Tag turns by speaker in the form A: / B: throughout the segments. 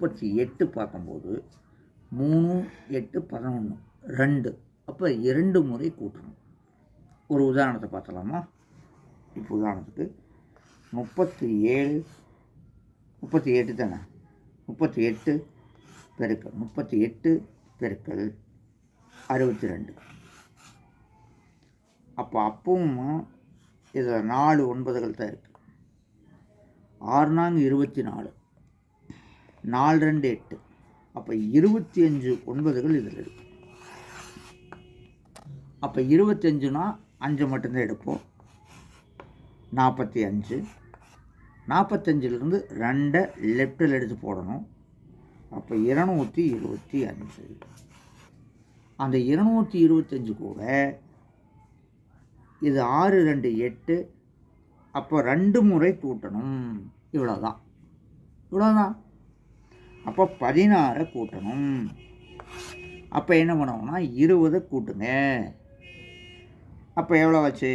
A: முப்பத்தி எட்டு பார்க்கும்போது மூணு எட்டு பதினொன்று ரெண்டு. அப்போ இரண்டு முறை கூட்டணும். ஒரு உதாரணத்தை பார்த்தலாமா இப்போ உதாரணத்துக்கு முப்பத்தி ஏழு முப்பத்தி எட்டு தானே? முப்பத்தி எட்டு பெருக்கல் முப்பத்தி எட்டு பெருக்கல் அறுபத்தி ரெண்டு அப்போ அப்பவும் இதில் நாலு ஒன்பதுகள் தான் இருக்குது ஆறு நான்கு இருபத்தி நாலு. நாலு ரெண்டு எட்டு. அப்போ இருபத்தி அஞ்சு ஒன்பதுகள் இதில் இருக்கு. அப்போ இருபத்தஞ்சுனா அஞ்சு மட்டும்தான் எடுப்போம். நாற்பத்தி அஞ்சு. நாற்பத்தஞ்சிலிருந்து ரெண்டை லெஃப்டில் எடுத்து போடணும். அப்போ இருநூற்றி இருபத்தி அஞ்சு. அந்த இருநூற்றி இருபத்தஞ்சு கூட இது ஆறு ரெண்டு எட்டு. அப்போ ரெண்டு முறை கூட்டணும் இவ்வளோதான் இவ்வளோதான் அப்போ பதினாறை கூட்டணும். அப்போ என்ன பண்ணுவோம்னா இருபதை கூட்டுங்க. அப்போ எவ்வளோ ஆச்சு?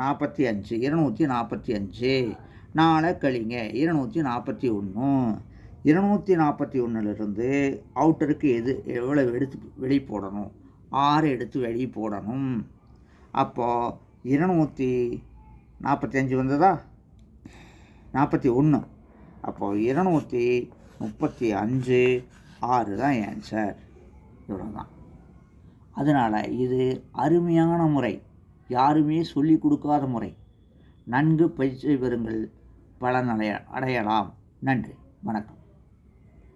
A: நாற்பத்தி அஞ்சு. இருநூற்றி நாற்பத்தி அஞ்சு. நாளை கழிங்க. இருநூற்றி நாற்பத்தி ஒன்று இருநூற்றி நாற்பத்தி ஒன்றுலேருந்து அவுட்டருக்கு எது எவ்வளோ எடுத்து வெளியே போடணும்? ஆறு எடுத்து வெளியே போடணும். அப்போது இருநூற்றி நாற்பத்தி அஞ்சு வந்ததா? நாற்பத்தி ஒன்று அப்போது இருநூற்றி முப்பத்தி அஞ்சு ஆறு தான் ஆன்சர் இவ்வளோ தான் அதனால் இது அருமையான முறை. யாருமே சொல்லி கொடுக்காத முறை. நன்கு பயிற்சி பெறுங்கள். பலன் அடைய அடையலாம். நன்றி. வணக்கம்.